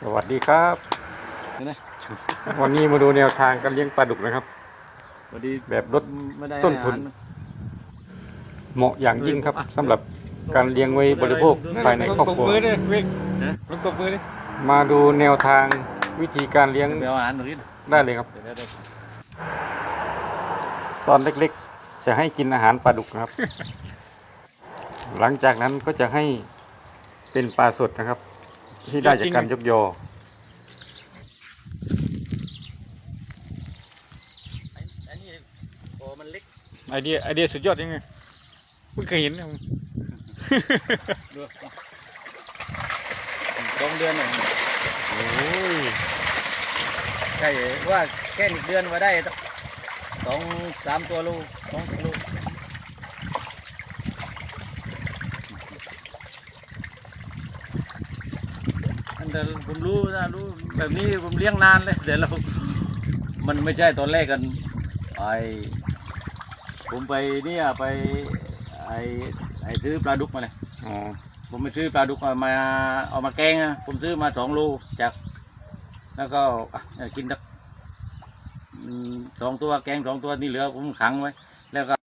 สวัสดีครับ เห็นไหมวันนี้มาดูแนวทางการเลี้ยงปลาดุกนะครับพอดีแบบลดไม่ได้ต้นทุน อาหาร เหมาะอย่างยิ่งครับสำหรับการเลี้ยงไว้บริโภคภายในครอบครัวนะลงตบมือดิมาดูแนวทางวิธีการเลี้ยงไปเอาอาหารตรงนี้ได้เลยครับ เดี๋ยวเดี๋ยวเดี๋ยวตอนเล็กๆ จะให้กินอาหารปลาดุกนะครับ หลังจากนั้นก็จะให้เป็นปลาสดนะครับ ที่ได้จากการยกยออันนี้โอ้มันเล็กไอเดียไอเดียสุดยอดยังไงเพิ่งเคยเห็นนะดูสองเดือนหน่อยโอ้ยใช่ว่าแค่อีกเดือนมาได้สองสามตัวลูกสองตัวลูก อันเดียวผมรู้นะรู้แบบนี้ผมเลี้ยงนานเลยเดี๋ยวเรา มันไม่ใช่ตอนแรกกันไอผมไปเนี่ยไปไอไอซื้อปลาดุกมาเลยอ๋อผมไปซื้อปลาดุกมามาเอามาแกงอะผมซื้อมาสองโลจาก แล้วก็อะกินสักอืมสองตัวแกงสองตัวนี่เหลือผมขังไว้